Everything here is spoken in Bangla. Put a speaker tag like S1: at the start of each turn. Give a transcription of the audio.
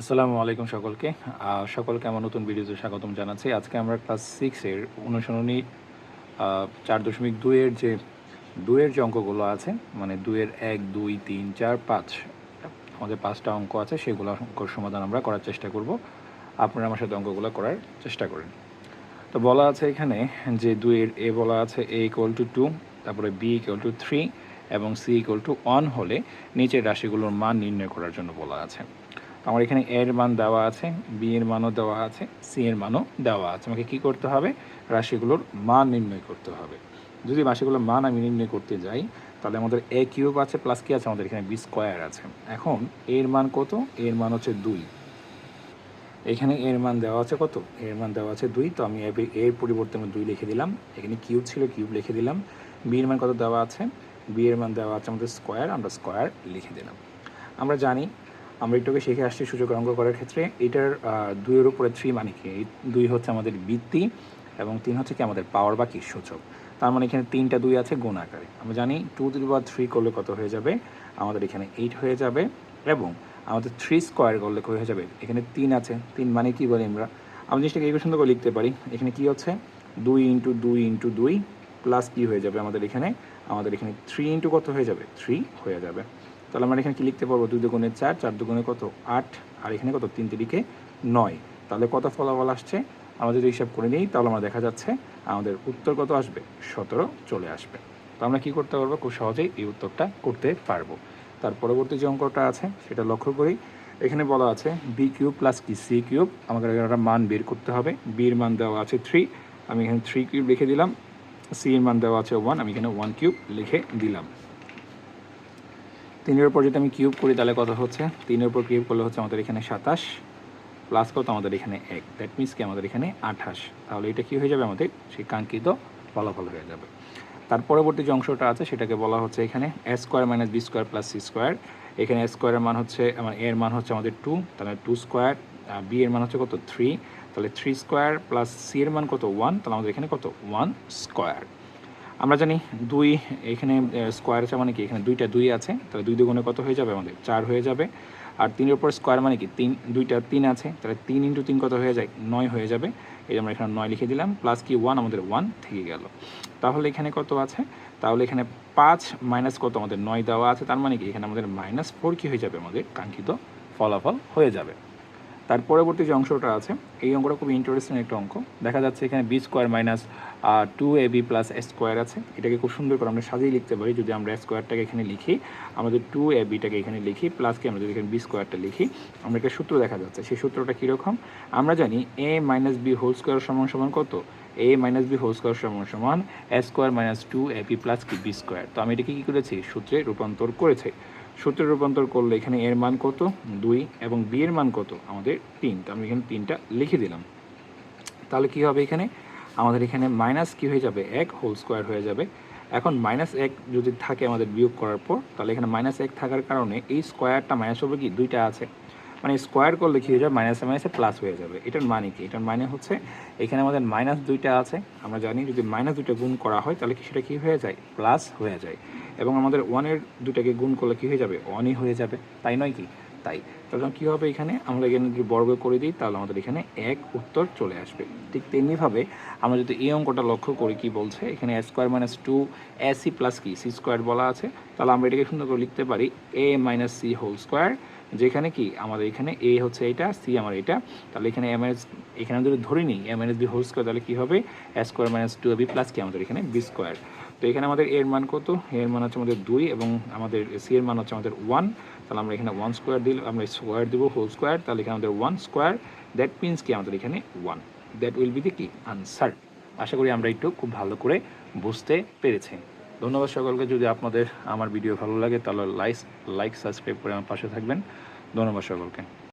S1: আসসালামু আলাইকুম সকলকে। সকলকে আমার নতুন ভিডিওতে স্বাগতম জানাচ্ছি। আজকে আমরা ক্লাস সিক্সের অনুসরণী চার দশমিক দুইয়ের যে দুইয়ের যে অঙ্কগুলো আছে মানে দুইয়ের এক, দুই, তিন, চার, পাঁচ, আমাদের পাঁচটা অঙ্ক আছে, সেগুলো অঙ্কর সমাধান আমরা করার চেষ্টা করব। আপনারা আমার সাথে অঙ্কগুলো করার চেষ্টা করেন। তো বলা আছে এখানে যে দুইয়ের এ বলা আছে এ ইকুয়াল টু টু তারপরে বি ইকুয়াল টু থ্রি এবং সি ইকুয়াল টু ওয়ান হলে নিচের রাশিগুলোর মান নির্ণয় করার জন্য বলা আছে। আমার এখানে এর মান দেওয়া আছে বি এর মানও দেওয়া আছে সি এর মানও দেওয়া আছে। আমাকে কি করতে হবে? রাশিগুলোর মান নির্ণয় করতে হবে। যদি রাশিগুলোর মান আমি নির্ণয় করতে যাই, তাহলে আমাদের এ কিউব আছে প্লাস কি আছে? আমাদের এখানে বি স্কোয়ার আছে। এখন এর মান কত? এর মান হচ্ছে দুই। এখানে এর মান দেওয়া আছে কত? এর মান দেওয়া আছে দুই। তো আমি এর পরিবর্তে আমি দুই লিখে দিলাম। এখানে কিউব ছিল, কিউব লিখে দিলাম। বি এর মান কত দেওয়া আছে? বি এর মান দেওয়া আছে আমাদের স্কোয়ার আমরা স্কোয়ার লিখে দিলাম। আমরা জানি আমরা একটুকে শিখে আসছি সূচক অঙ্ক করার ক্ষেত্রে। এটার দুইয়ের উপরে থ্রি মানে কি? দুই হচ্ছে আমাদের বৃত্তি এবং তিন হচ্ছে কি আমাদের পাওয়ার বা কি সূচক। তার মানে এখানে তিনটা দুই আছে গুণ আকারে। আমরা জানি টু টু বা থ্রি করলে কত হয়ে যাবে? আমাদের এখানে এইট হয়ে যাবে এবং আমাদের থ্রি স্কোয়ার করলে হয়ে যাবে? এখানে তিন আছে। তিন মানে কি বলি আমরা? আমরা জিনিসটাকে এই সুন্দর করে লিখতে পারি। এখানে কি হচ্ছে? দুই ইন্টু দুই ইন্টু দুই প্লাস কি হয়ে যাবে আমাদের এখানে? আমাদের এখানে থ্রি ইন্টু কত হয়ে যাবে? থ্রি হয়ে যাবে। তাহলে আমরা এখানে কি লিখতে পারব? দুই দুগুণে চার চার দুগুণে কত? আট, আর এখানে কত? তিন তিরিকে নয়। তাহলে কত ফলাফল আসছে? আমরা যদি হিসাব করে নিই, তাহলে আমরা দেখা যাচ্ছে আমাদের উত্তর কত আসবে? সতেরো চলে আসবে। তো আমরা কি করতে পারব? খুব সহজেই এই উত্তরটা করতে পারব। তার পরবর্তী যে অঙ্কটা আছে, সেটা লক্ষ্য করি। এখানে বলা আছে বি কিউব প্লাস কি? সি কিউব আমাকে একটা মান বের করতে হবে। বির মান দেওয়া আছে থ্রি আমি এখানে থ্রি কিউব লিখে দিলাম। সি এর মান দেওয়া আছে ওয়ান আমি এখানে ওয়ান কিউব লিখে দিলাম। তিনের উপর যদি আমি কিউব করি, তাহলে কত হচ্ছে? তিনের উপর কিউব করলে হচ্ছে আমাদের এখানে সাতাশ প্লাস কত? আমাদের এখানে এক। দ্যাট মিনস কি? আমাদের এখানে আঠাশ। তাহলে এটা কি হয়ে যাবে আমাদের? সেই কাঙ্ক্ষিত ফলাফল হয়ে যাবে। তার পরবর্তী যে অংশটা আছে, সেটাকে বলা হচ্ছে এখানে A square minus B square plus C square এখানে এ স্কোয়ারের মান হচ্ছে আমার এর মান হচ্ছে আমাদের টু তাহলে টু স্কোয়ার বি এর মান হচ্ছে কত? থ্রি তাহলে থ্রি স্কোয়ার প্লাস সি এর মান কত? ওয়ান তাহলে আমাদের এখানে কত? ওয়ান স্কোয়ার আমরা জানি দুই এখানে স্কোয়ার আছে মানে কি? এখানে দুইটা দুই আছে, তাহলে দুই দুগুণে কত হয়ে যাবে আমাদের? চার হয়ে যাবে। আর তিনের উপর স্কোয়ার মানে কি? তিন, দুইটা তিন আছে, তাহলে তিন ইন্টু তিন কত হয়ে যায়? নয় হয়ে যাবে। এই আমরা এখানে নয় লিখে দিলাম প্লাস কি? ওয়ান আমাদের ওয়ান থেকে গেল। তাহলে এখানে কত আছে? তাহলে এখানে পাঁচ মাইনাস কত? আমাদের নয় দেওয়া আছে, তার মানে কি? এখানে আমাদের মাইনাস ফোর কি হয়ে যাবে? আমাদের কাঙ্ক্ষিত ফলাফল হয়ে যাবে। তার পরবর্তী যে অংশটা আছে, এই অঙ্কটা খুব ইন্টারেস্টিং একটা অঙ্ক। দেখা যাচ্ছে এখানে B square minus two A B plus A square আছে। এটাকে খুব সুন্দর করে আমরা সাজিয়ে লিখতে পারি। যদি আমরা স্কোয়ারটাকে এখানে লিখি, আমাদের টু এ বিটাকে এখানে লিখি প্লাসকে আমরা যদি এখানে বি স্কোয়ারটা লিখি, আমরা একটা সূত্র দেখা যাচ্ছে। সেই সূত্রটা কীরকম? আমরা জানি A minus B whole square সমান সমান কত? A minus B whole square সমান সমান A square minus two A B plus কি বি স্কোয়ার তো আমি এটাকে কী করেছি? সূত্রে রূপান্তর করেছে। সূত্রে রূপান্তর করলে এখানে এর মান কত? দুই এবং বি এর মান কত? আমাদের তিন। তো আমি এখানে তিনটা লিখে দিলাম। তাহলে কি হবে এখানে? আমাদের এখানে মাইনাস কি হয়ে যাবে? এক হোল স্কোয়ার হয়ে যাবে। এখন মাইনাস এক যদি থাকে আমাদের বিয়োগ করার পর, তাহলে এখানে মাইনাস এক থাকার কারণে এই স্কোয়ারটা মাইনাস হবে কি? দুইটা আছে। মানে স্কোয়ার করলে কী হয়ে যাবে? মাইনাসে মাইনাসে প্লাস হয়ে যাবে। এটার মানে কি? এটার মানে হচ্ছে এখানে আমাদের মাইনাস দুইটা আছে। আমরা জানি যদি মাইনাস দুইটা গুণ করা হয়, তাহলে কি সেটা কী হয়ে যায়? প্লাস হয়ে যায়। এবং আমাদের ওয়ানের দুটাকে গুণ করলে কী হয়ে যাবে? ওয়ানই হয়ে যাবে। তাই নয় কি? তাই। তখন কী হবে এখানে? আমরা এখানে যদি বর্গ করে দিই, তাহলে আমাদের এখানে এক উত্তর চলে আসবে। ঠিক তেমনিভাবে আমরা যদি এই অঙ্কটা লক্ষ্য করি কি বলছে, এখানে A square minus two A C plus কি? সি স্কোয়ার বলা আছে। তাহলে আমরা এটাকে সুন্দর করে লিখতে পারি A minus C whole square যেখানে কি? আমাদের এখানে এ হচ্ছে এটা সি আমার এটা তাহলে এখানে এম এস এখানে যদি ধরে নিই M N S B whole square তাহলে কী হবে? A square minus two B plus কি আমাদের এখানে বি স্কোয়ার তো এখানে আমাদের এর মান কত? এর মান হচ্ছে আমাদের দুই এবং আমাদের সি এর মান হচ্ছে আমাদের ওয়ান তাহলে আমরা এখানে ওয়ান স্কোয়ার দিল, আমরা স্কোয়ার দেবো হোল স্কোয়ার তাহলে এখানে আমাদের ওয়ান স্কোয়ার দ্যাট মিনস কি? আমাদের এখানে one that will be the কি আনসার আশা করি আমরা একটু খুব ভালো করে বুঝতে পেরেছি। ধন্যবাদ সকলকে। যদি আপনাদের আমার ভিডিও ভালো লাগে, তাহলে লাইক লাইক সাবস্ক্রাইব করে আমার পাশে থাকবেন। ধন্যবাদ সকলকে।